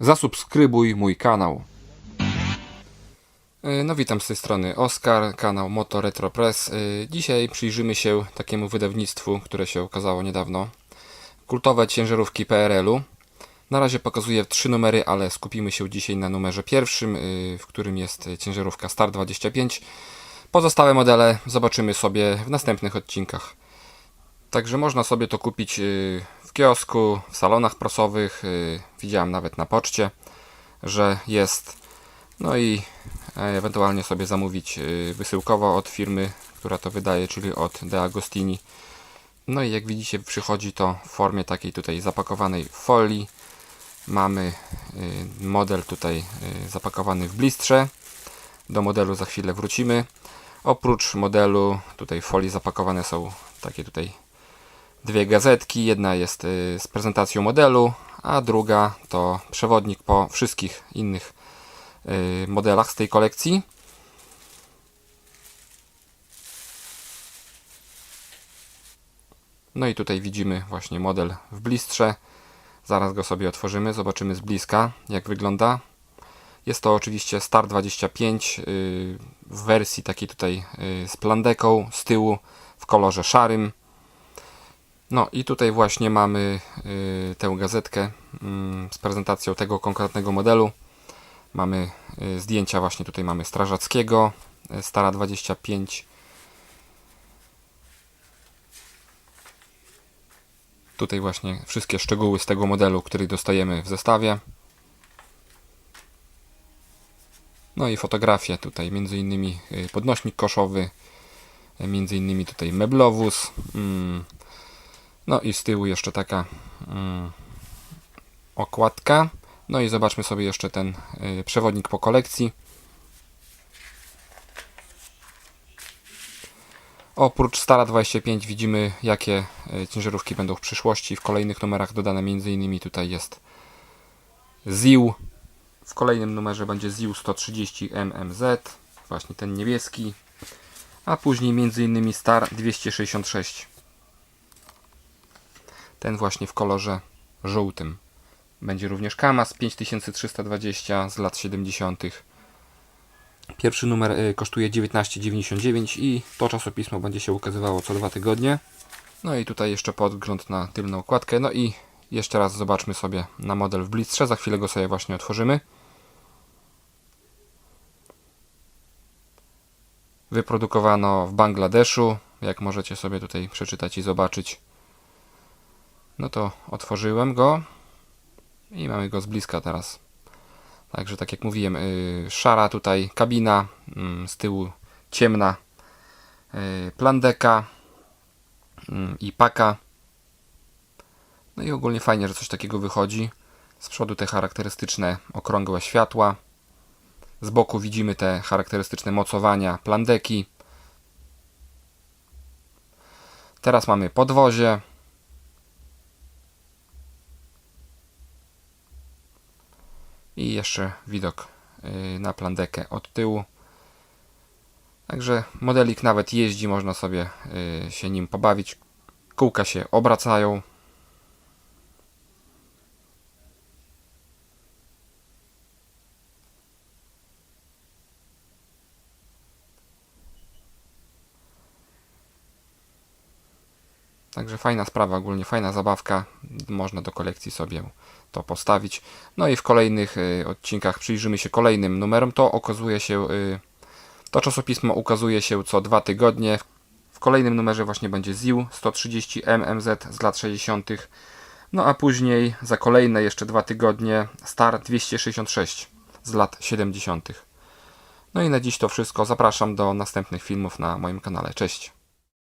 Zasubskrybuj mój kanał. E, No witam z tej strony Oskar, kanał Moto Retro Press. E, Dzisiaj przyjrzymy się takiemu wydawnictwu, które się ukazało niedawno. Kultowe ciężarówki PRL-u. Na razie pokazuję trzy numery, ale skupimy się dzisiaj na numerze pierwszym, y, w którym jest ciężarówka Star 25. Pozostałe modele zobaczymy sobie w następnych odcinkach. Także można sobie to kupić y, w kiosku, w salonach prasowych. y, Widziałem nawet na poczcie, że jest. No i e, ewentualnie sobie zamówić y, wysyłkowo od firmy, która to wydaje, czyli od De Agostini. No i jak widzicie, przychodzi to w formie takiej tutaj zapakowanej folii. Mamy model tutaj zapakowany w blistrze. Do modelu za chwilę wrócimy. Oprócz modelu tutaj w folii zapakowane są takie tutaj dwie gazetki. Jedna jest y, z prezentacją modelu, a druga to przewodnik po wszystkich innych y, modelach z tej kolekcji. No i tutaj widzimy właśnie model w blistrze. Zaraz go sobie otworzymy, zobaczymy z bliska jak wygląda. Jest to oczywiście Star 25 yy, w wersji takiej tutaj z plandeką z tyłu w kolorze szarym. No i tutaj właśnie mamy yy, tę gazetkę mm, z prezentacją tego konkretnego modelu. Mamy yy, zdjęcia właśnie tutaj mamy strażackiego yy, Stara 25 Tutaj właśnie wszystkie szczegóły z tego modelu, który dostajemy w zestawie. No i fotografie tutaj, między innymi y, podnośnik koszowy, y, między innymi tutaj meblowóz. mm, No i z tyłu jeszcze taka mm, okładka. No i zobaczmy sobie jeszcze ten y, przewodnik po kolekcji. Oprócz Stara 25 widzimy jakie e, ciężarówki będą w przyszłości. W kolejnych numerach dodane m.in. tutaj jest ZIL. W kolejnym numerze będzie ZIL 130 MMZ, właśnie ten niebieski. A później m.in. Star 266. Ten właśnie w kolorze żółtym. Będzie również Kamaz 5320 z lat 70. Pierwszy numer y, kosztuje 19,99 i to czasopismo będzie się ukazywało co dwa tygodnie. No i tutaj jeszcze podgląd na tylną okładkę. No i jeszcze raz zobaczmy sobie na model w blistrze. Za chwilę go sobie właśnie otworzymy. Wyprodukowano w Bangladeszu, jak możecie sobie tutaj przeczytać i zobaczyć. No to otworzyłem go i mamy go z bliska teraz. Także tak jak mówiłem, yy, szara tutaj kabina, yy, z tyłu ciemna yy, plandeka yy, i paka. No i ogólnie fajnie, że coś takiego wychodzi. Z przodu te charakterystyczne okrągłe światła. Z boku widzimy te charakterystyczne mocowania plandeki. Teraz mamy podwozie. I jeszcze widok y, na plandekę od tyłu. Także modelik nawet jeździ, można sobie y, się nim pobawić. Kółka się obracają. Także fajna sprawa, ogólnie fajna zabawka. Można do kolekcji sobie to postawić. No i w kolejnych y, odcinkach przyjrzymy się kolejnym numerom. To okazuje się, y, to czasopismo ukazuje się co dwa tygodnie. W kolejnym numerze właśnie będzie ZIL 130 MMZ z lat 60. No a później za kolejne jeszcze dwa tygodnie Star 266 z lat 70. No i na dziś to wszystko. Zapraszam do następnych filmów na moim kanale. Cześć.